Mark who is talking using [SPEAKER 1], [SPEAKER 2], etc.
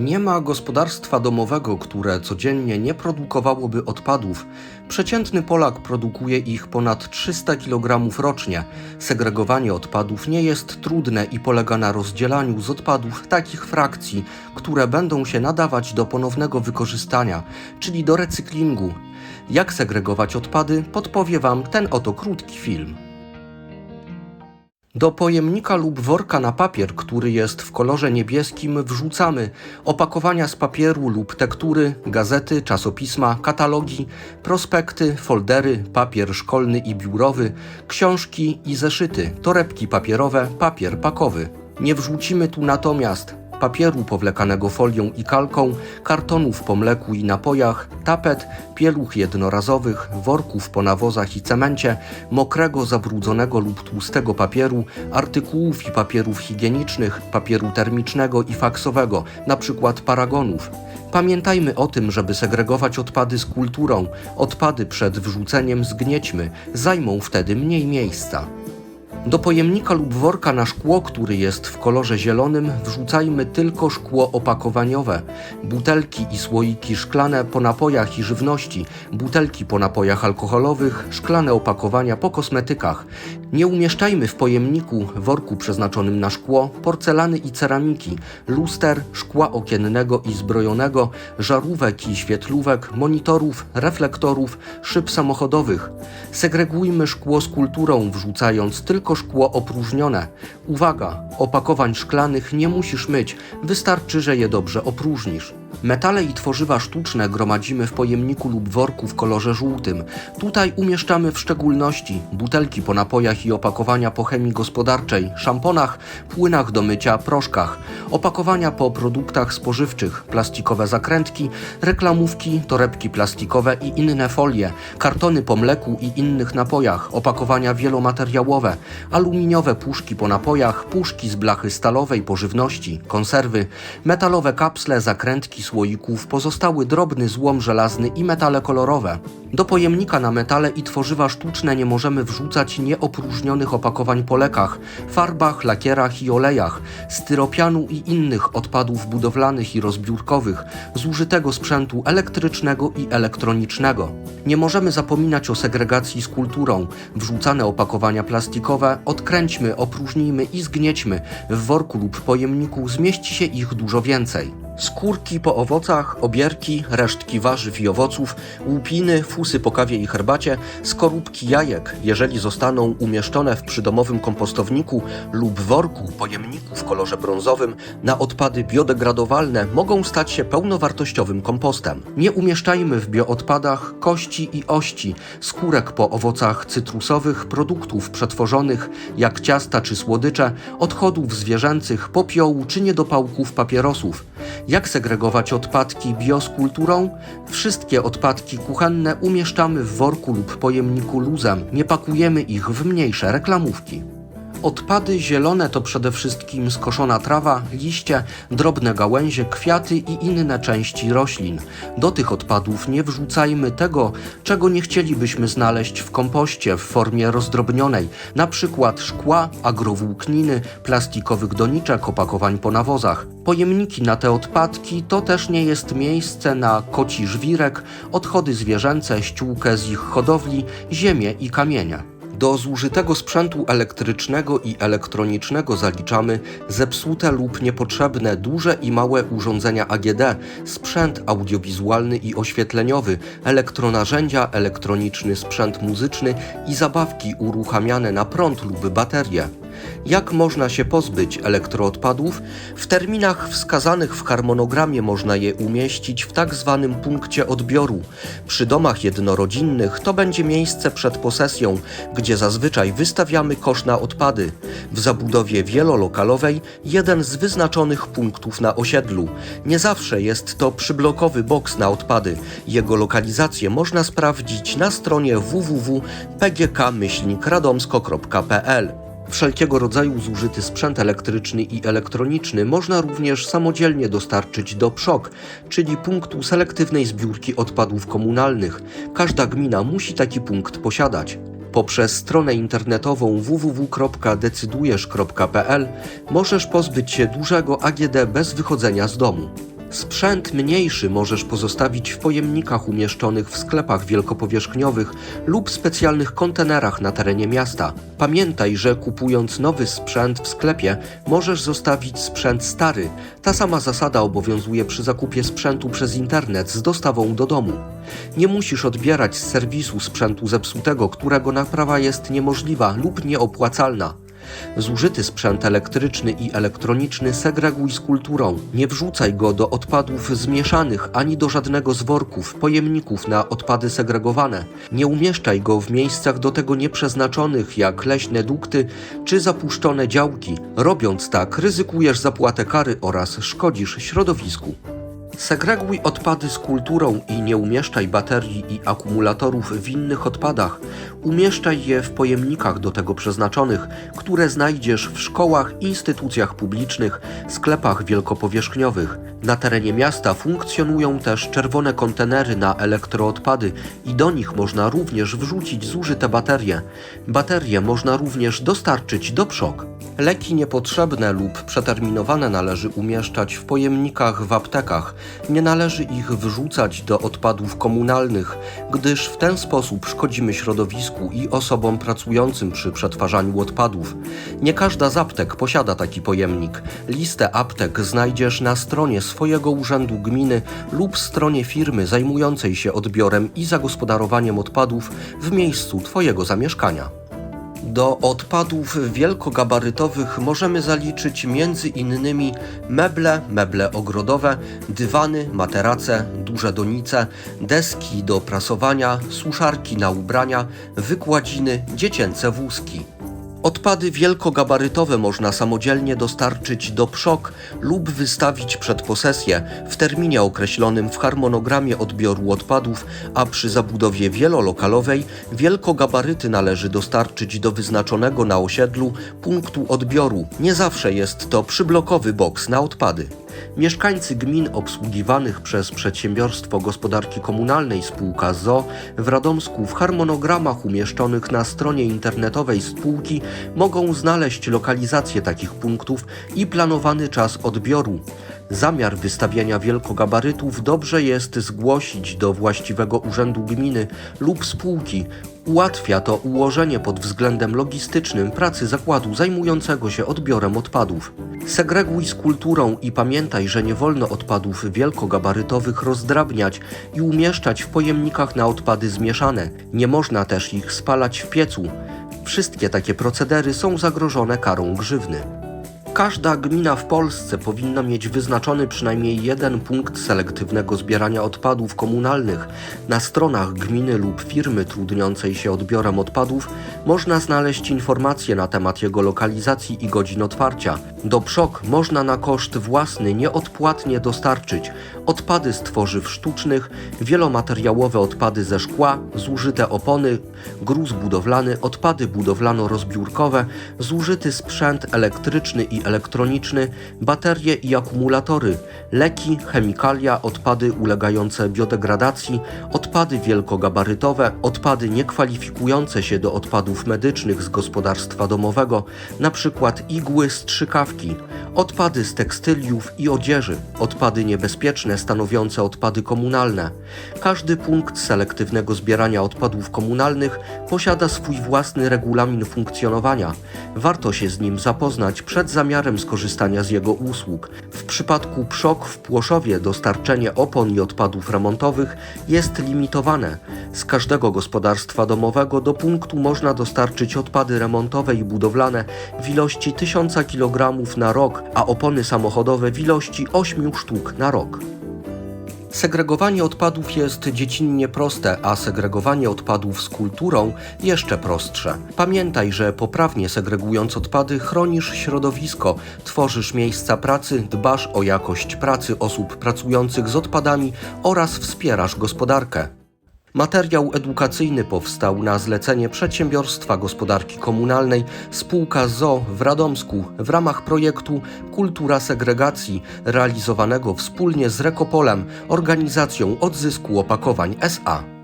[SPEAKER 1] Nie ma gospodarstwa domowego, które codziennie nie produkowałoby odpadów. Przeciętny Polak produkuje ich ponad 300 kg rocznie. Segregowanie odpadów nie jest trudne i polega na rozdzielaniu z odpadów takich frakcji, które będą się nadawać do ponownego wykorzystania, czyli do recyklingu. Jak segregować odpady, podpowie Wam ten oto krótki film. Do pojemnika lub worka na papier, który jest w kolorze niebieskim, wrzucamy opakowania z papieru lub tektury, gazety, czasopisma, katalogi, prospekty, foldery, papier szkolny i biurowy, książki i zeszyty, torebki papierowe, papier pakowy. Nie wrzucimy tu natomiast papieru powlekanego folią i kalką, kartonów po mleku i napojach, tapet, pieluch jednorazowych, worków po nawozach i cemencie, mokrego, zabrudzonego lub tłustego papieru, artykułów i papierów higienicznych, papieru termicznego i faksowego, np. paragonów. Pamiętajmy o tym, żeby segregować odpady z kulturą. Odpady przed wrzuceniem zgniećmy, zajmą wtedy mniej miejsca. Do pojemnika lub worka na szkło, który jest w kolorze zielonym, wrzucajmy tylko szkło opakowaniowe, butelki i słoiki szklane po napojach i żywności, butelki po napojach alkoholowych, szklane opakowania po kosmetykach. Nie umieszczajmy w pojemniku, worku przeznaczonym na szkło, porcelany i ceramiki, luster, szkła okiennego i zbrojonego, żarówek i świetlówek, monitorów, reflektorów, szyb samochodowych. Segregujmy szkło z kulturą, wrzucając tylko szkło opróżnione. Uwaga, opakowań szklanych nie musisz myć, wystarczy, że je dobrze opróżnisz. Metale i tworzywa sztuczne gromadzimy w pojemniku lub worku w kolorze żółtym. Tutaj umieszczamy w szczególności butelki po napojach i opakowania po chemii gospodarczej, szamponach, płynach do mycia, proszkach, opakowania po produktach spożywczych, plastikowe zakrętki, reklamówki, torebki plastikowe i inne folie, kartony po mleku i innych napojach, opakowania wielomateriałowe, aluminiowe puszki po napojach, puszki z blachy stalowej po żywności, konserwy, metalowe kapsle, zakrętki słoików pozostały drobny złom żelazny i metale kolorowe. Do pojemnika na metale i tworzywa sztuczne nie możemy wrzucać nieopróżnionych opakowań po lekach, farbach, lakierach i olejach, styropianu i innych odpadów budowlanych i rozbiórkowych, zużytego sprzętu elektrycznego i elektronicznego. Nie możemy zapominać o segregacji z kulturą. Wrzucane opakowania plastikowe odkręćmy, opróżnijmy i zgniećmy. W worku lub pojemniku zmieści się ich dużo więcej. Skórki po owocach, obierki, resztki warzyw i owoców, łupiny, fusy po kawie i herbacie, skorupki jajek, jeżeli zostaną umieszczone w przydomowym kompostowniku lub worku, pojemniku w kolorze brązowym, na odpady biodegradowalne mogą stać się pełnowartościowym kompostem. Nie umieszczajmy w bioodpadach kości i ości, skórek po owocach cytrusowych, produktów przetworzonych, jak ciasta czy słodycze, odchodów zwierzęcych, popiołu czy niedopałków papierosów. Jak segregować odpadki bio z kulturą? Wszystkie odpadki kuchenne umieszczamy w worku lub pojemniku luzem, nie pakujemy ich w mniejsze reklamówki. Odpady zielone to przede wszystkim skoszona trawa, liście, drobne gałęzie, kwiaty i inne części roślin. Do tych odpadów nie wrzucajmy tego, czego nie chcielibyśmy znaleźć w kompoście w formie rozdrobnionej, przykład szkła, agrowłókniny, plastikowych doniczek, opakowań po nawozach. Pojemniki na te odpadki to też nie jest miejsce na koci żwirek, odchody zwierzęce, ściółkę z ich hodowli, ziemię i kamienie. Do zużytego sprzętu elektrycznego i elektronicznego zaliczamy zepsute lub niepotrzebne duże i małe urządzenia AGD, sprzęt audiowizualny i oświetleniowy, elektronarzędzia, elektroniczny sprzęt muzyczny i zabawki uruchamiane na prąd lub baterie. Jak można się pozbyć elektroodpadów? W terminach wskazanych w harmonogramie można je umieścić w tak zwanym punkcie odbioru. Przy domach jednorodzinnych to będzie miejsce przed posesją, gdzie zazwyczaj wystawiamy kosz na odpady. W zabudowie wielolokalowej jeden z wyznaczonych punktów na osiedlu. Nie zawsze jest to przyblokowy boks na odpady. Jego lokalizację można sprawdzić na stronie www.pgk-radomsko.pl. Wszelkiego rodzaju zużyty sprzęt elektryczny i elektroniczny można również samodzielnie dostarczyć do PSZOK, czyli punktu selektywnej zbiórki odpadów komunalnych. Każda gmina musi taki punkt posiadać. Poprzez stronę internetową www.decydujesz.pl możesz pozbyć się dużego AGD bez wychodzenia z domu. Sprzęt mniejszy możesz pozostawić w pojemnikach umieszczonych w sklepach wielkopowierzchniowych lub specjalnych kontenerach na terenie miasta. Pamiętaj, że kupując nowy sprzęt w sklepie, możesz zostawić sprzęt stary. Ta sama zasada obowiązuje przy zakupie sprzętu przez internet z dostawą do domu. Nie musisz odbierać z serwisu sprzętu zepsutego, którego naprawa jest niemożliwa lub nieopłacalna. Zużyty sprzęt elektryczny i elektroniczny segreguj z kulturą. Nie wrzucaj go do odpadów zmieszanych ani do żadnego z worków, pojemników na odpady segregowane. Nie umieszczaj go w miejscach do tego nieprzeznaczonych, jak leśne dukty czy zapuszczone działki. Robiąc tak, ryzykujesz zapłatę kary oraz szkodzisz środowisku. Segreguj odpady z kulturą i nie umieszczaj baterii i akumulatorów w innych odpadach. Umieszczaj je w pojemnikach do tego przeznaczonych, które znajdziesz w szkołach, instytucjach publicznych, sklepach wielkopowierzchniowych. Na terenie miasta funkcjonują też czerwone kontenery na elektroodpady i do nich można również wrzucić zużyte baterie. Baterie można również dostarczyć do przok. Leki niepotrzebne lub przeterminowane należy umieszczać w pojemnikach w aptekach. Nie należy ich wrzucać do odpadów komunalnych, gdyż w ten sposób szkodzimy środowisku i osobom pracującym przy przetwarzaniu odpadów. Nie każda z aptek posiada taki pojemnik. Listę aptek znajdziesz na stronie swojego urzędu gminy lub stronie firmy zajmującej się odbiorem i zagospodarowaniem odpadów w miejscu Twojego zamieszkania. Do odpadów wielkogabarytowych możemy zaliczyć innymi meble, meble ogrodowe, dywany, materace, duże donice, deski do prasowania, suszarki na ubrania, wykładziny, dziecięce wózki. Odpady wielkogabarytowe można samodzielnie dostarczyć do PSZOK lub wystawić przed posesję w terminie określonym w harmonogramie odbioru odpadów, a przy zabudowie wielolokalowej wielkogabaryty należy dostarczyć do wyznaczonego na osiedlu punktu odbioru. Nie zawsze jest to przyblokowy boks na odpady. Mieszkańcy gmin obsługiwanych przez Przedsiębiorstwo Gospodarki Komunalnej spółka ZO w Radomsku w harmonogramach umieszczonych na stronie internetowej spółki mogą znaleźć lokalizację takich punktów i planowany czas odbioru. Zamiar wystawiania wielkogabarytów dobrze jest zgłosić do właściwego urzędu gminy lub spółki. Ułatwia to ułożenie pod względem logistycznym pracy zakładu zajmującego się odbiorem odpadów. Segreguj z kulturą i pamiętaj, że nie wolno odpadów wielkogabarytowych rozdrabniać i umieszczać w pojemnikach na odpady zmieszane. Nie można też ich spalać w piecu. Wszystkie takie procedery są zagrożone karą grzywny. Każda gmina w Polsce powinna mieć wyznaczony przynajmniej jeden punkt selektywnego zbierania odpadów komunalnych. Na stronach gminy lub firmy trudniącej się odbiorem odpadów można znaleźć informacje na temat jego lokalizacji i godzin otwarcia. Do PSZOK można na koszt własny nieodpłatnie dostarczyć odpady z tworzyw sztucznych, wielomateriałowe odpady ze szkła, zużyte opony, gruz budowlany, odpady budowlano-rozbiórkowe, zużyty sprzęt elektryczny i elektroniczny, baterie i akumulatory, leki, chemikalia, odpady ulegające biodegradacji, odpady wielkogabarytowe, odpady niekwalifikujące się do odpadów medycznych z gospodarstwa domowego, np. igły, strzykawki, odpady z tekstyliów i odzieży, odpady niebezpieczne stanowiące odpady komunalne. Każdy punkt selektywnego zbierania odpadów komunalnych posiada swój własny regulamin funkcjonowania. Warto się z nim zapoznać przed zamiarem skorzystania z jego usług. W przypadku PSZOK w Płoszowie dostarczenie opon i odpadów remontowych jest limitowane. Z każdego gospodarstwa domowego do punktu można dostarczyć odpady remontowe i budowlane w ilości 1000 kg na rok, a opony samochodowe w ilości 8 sztuk na rok. Segregowanie odpadów jest dziecinnie proste, a segregowanie odpadów z kulturą jeszcze prostsze. Pamiętaj, że poprawnie segregując odpady chronisz środowisko, tworzysz miejsca pracy, dbasz o jakość pracy osób pracujących z odpadami oraz wspierasz gospodarkę. Materiał edukacyjny powstał na zlecenie Przedsiębiorstwa Gospodarki Komunalnej spółka ZO w Radomsku w ramach projektu Kultura Segregacji realizowanego wspólnie z Rekopolem, organizacją odzysku opakowań SA.